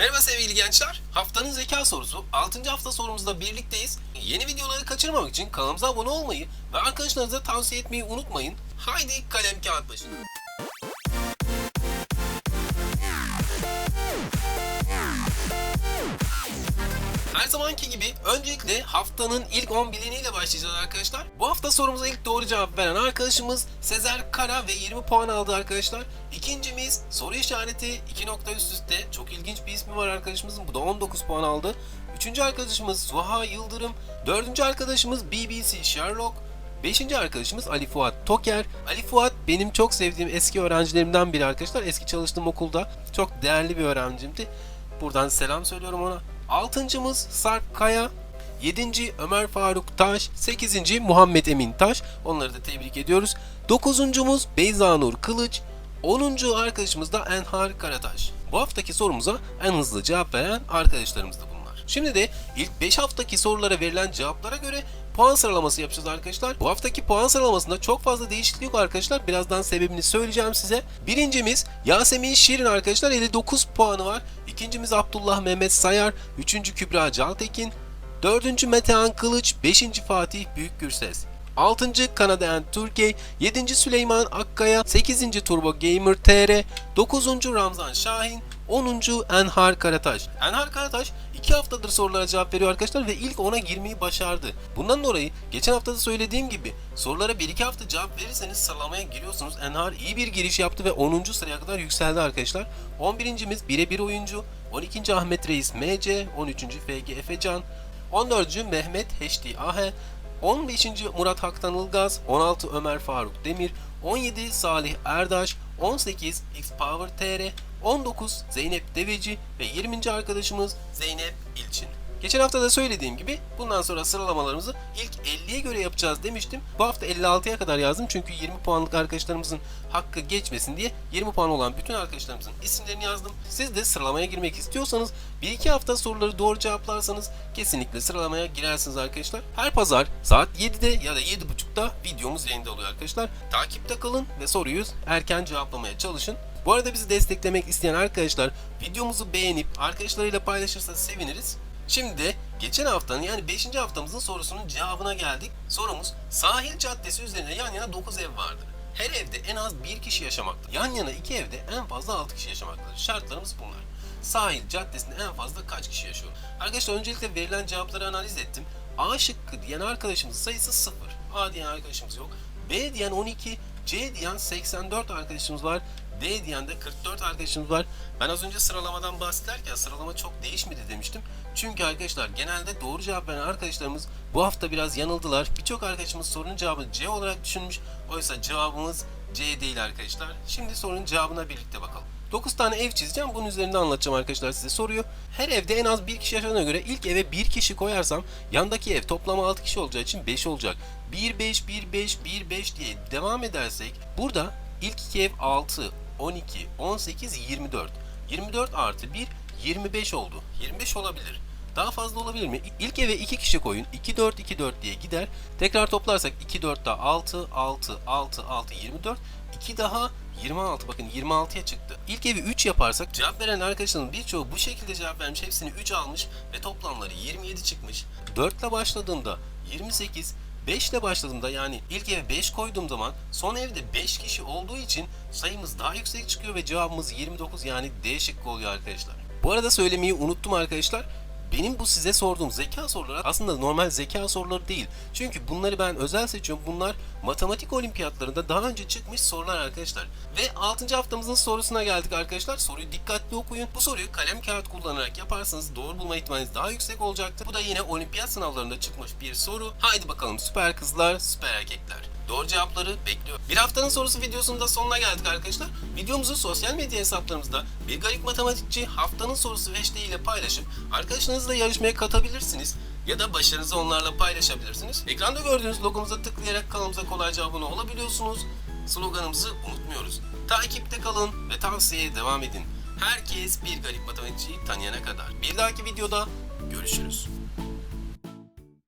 Merhaba sevgili gençler. Haftanın zeka sorusu 6. hafta sorumuzda birlikteyiz. Yeni videoları kaçırmamak için kanalımıza abone olmayı ve arkadaşlarınıza tavsiye etmeyi unutmayın. Haydi kalem kağıt başına. Her zamanki gibi öncelikle haftanın ilk 10 bileniyle başlayacağız arkadaşlar. Bu hafta sorumuza ilk doğru cevap veren arkadaşımız Sezer Kara ve 20 puan aldı arkadaşlar. İkincimiz soru işareti 2 nokta üst üste. Çok ilginç bir ismi var arkadaşımızın. Bu da 19 puan aldı. Üçüncü arkadaşımız Suha Yıldırım. Dördüncü arkadaşımız BBC Sherlock. Beşinci arkadaşımız Ali Fuat Toker. Ali Fuat benim çok sevdiğim eski öğrencilerimden biri arkadaşlar. Eski çalıştığım okulda çok değerli bir öğrencimdi. Buradan selam söylüyorum ona. Altıncımız Sarp Kaya. Yedinci Ömer Faruk Taş. Sekizinci Muhammed Emin Taş. Onları da tebrik ediyoruz. Dokuzuncumuz Beyza Nur Kılıç. Onuncu arkadaşımız da Enhar Karataş. Bu haftaki sorumuza en hızlı cevap veren arkadaşlarımız da bunlar. Şimdi de ilk 5 haftaki sorulara verilen cevaplara göre puan sıralaması yapacağız arkadaşlar. Bu haftaki puan sıralamasında çok fazla değişiklik yok arkadaşlar. Birazdan sebebini söyleyeceğim size. Birincimiz Yasemin Şirin arkadaşlar 59 puanı var. İkincimiz Abdullah Mehmet Sayar. Üçüncü Kübra Caltekin. Dördüncü Metehan Kılıç. Beşinci Fatih Büyük Gürses. 6. Kanadayan Türkiye, 7. Süleyman Akkaya, 8. Turbo Gamer TR, 9. Ramzan Şahin, 10. Enhar Karataş. Enhar Karataş 2 haftadır sorulara cevap veriyor arkadaşlar ve ilk 10'a girmeyi başardı. Bundan dolayı geçen hafta da söylediğim gibi sorulara 1-2 hafta cevap verirseniz sıralamaya giriyorsunuz. Enhar iyi bir giriş yaptı ve 10. sıraya kadar yükseldi arkadaşlar. 11.miz birebir oyuncu, 12. Ahmet Reis MC, 13. FG Efecan, 14. Mehmet HD Ahe, 15. Murat Haktan Ilgaz, 16 Ömer Faruk Demir, 17 Salih Erdaş, 18 X Power TR, 19 Zeynep Deveci ve 20. arkadaşımız Zeynep İlçin. Geçen hafta da söylediğim gibi bundan sonra sıralamalarımızı ilk 50'ye göre yapacağız demiştim. Bu hafta 56'ya kadar yazdım çünkü 20 puanlık arkadaşlarımızın hakkı geçmesin diye 20 puan olan bütün arkadaşlarımızın isimlerini yazdım. Siz de sıralamaya girmek istiyorsanız 1-2 hafta soruları doğru cevaplarsanız kesinlikle sıralamaya girersiniz arkadaşlar. Her pazar saat 7'de ya da 7.30'da videomuz yayında oluyor arkadaşlar. Takipte kalın ve soruyu erken cevaplamaya çalışın. Bu arada bizi desteklemek isteyen arkadaşlar videomuzu beğenip arkadaşlarıyla paylaşırsa seviniriz. Şimdi geçen haftanın yani 5. haftamızın sorusunun cevabına geldik. Sorumuz sahil caddesi üzerinde yan yana 9 ev vardır. Her evde en az bir kişi yaşamaktadır. Yan yana iki evde en fazla 6 kişi yaşamaktadır. Şartlarımız bunlar. Sahil caddesinde en fazla kaç kişi yaşıyor? Arkadaşlar öncelikle verilen cevapları analiz ettim. A şıkkı diyen arkadaşımızın sayısı 0. A diyen arkadaşımız yok. B diyen 12, C diyen 84 arkadaşımız var. D diyen de 44 arkadaşımız var. Ben az önce sıralamadan bahsederken sıralama çok değişmedi demiştim. Çünkü arkadaşlar genelde doğru cevap veren arkadaşlarımız bu hafta biraz yanıldılar. Birçok arkadaşımız sorunun cevabını C olarak düşünmüş. Oysa cevabımız C değil arkadaşlar. Şimdi sorunun cevabına birlikte bakalım. 9 tane ev çizeceğim. Bunun üzerinde anlatacağım arkadaşlar size soruyu. Her evde en az bir kişi yaşadığına göre ilk eve bir kişi koyarsam yandaki ev toplam 6 kişi olacağı için 5 olacak. 1 5 1 5 1 5 diye devam edersek burada ilk iki ev 6 12 18 24. 24 artı 1 25 oldu. 25 olabilir. Daha fazla olabilir mi? İlk eve 2 kişi koyun. 2 4 2 4 diye gider. Tekrar toplarsak 2 4 daha 6 6 6 6 24. 2 daha 26 bakın 26'ya çıktı. İlk evi 3 yaparsak cevap veren arkadaşların birçoğu bu şekilde cevap vermiş. Hepsini 3 almış ve toplamları 27 çıkmış. 4 ile başladığımda 28 5 ile başladığımda yani ilk eve 5 koyduğum zaman son evde 5 kişi olduğu için sayımız daha yüksek çıkıyor ve cevabımız 29 yani D şıkkı oluyor arkadaşlar. Bu arada söylemeyi unuttum arkadaşlar. Benim bu size sorduğum zeka soruları aslında normal zeka soruları değil. Çünkü bunları ben özel seçiyorum. Bunlar matematik olimpiyatlarında daha önce çıkmış sorular arkadaşlar. Ve 6. haftamızın sorusuna geldik arkadaşlar. Soruyu dikkatli okuyun. Bu soruyu kalem kağıt kullanarak yaparsanız doğru bulma ihtimaliniz daha yüksek olacaktır. Bu da yine olimpiyat sınavlarında çıkmış bir soru. Haydi bakalım süper kızlar, süper erkekler. Doğru cevapları bekliyorum. Bir haftanın sorusu videosunun da sonuna geldik arkadaşlar. Videomuzu sosyal medya hesaplarımızda bir garip matematikçi haftanın sorusu ile paylaşıp arkadaşlarınızla yarışmaya katabilirsiniz. Ya da başarınızı onlarla paylaşabilirsiniz. Ekranda gördüğünüz logomuza tıklayarak kanalımıza kolayca abone olabiliyorsunuz. Sloganımızı unutmuyoruz. Takipte kalın ve tavsiyeye devam edin. Herkes bir garip matematikçiyi tanıyana kadar. Bir dahaki videoda görüşürüz.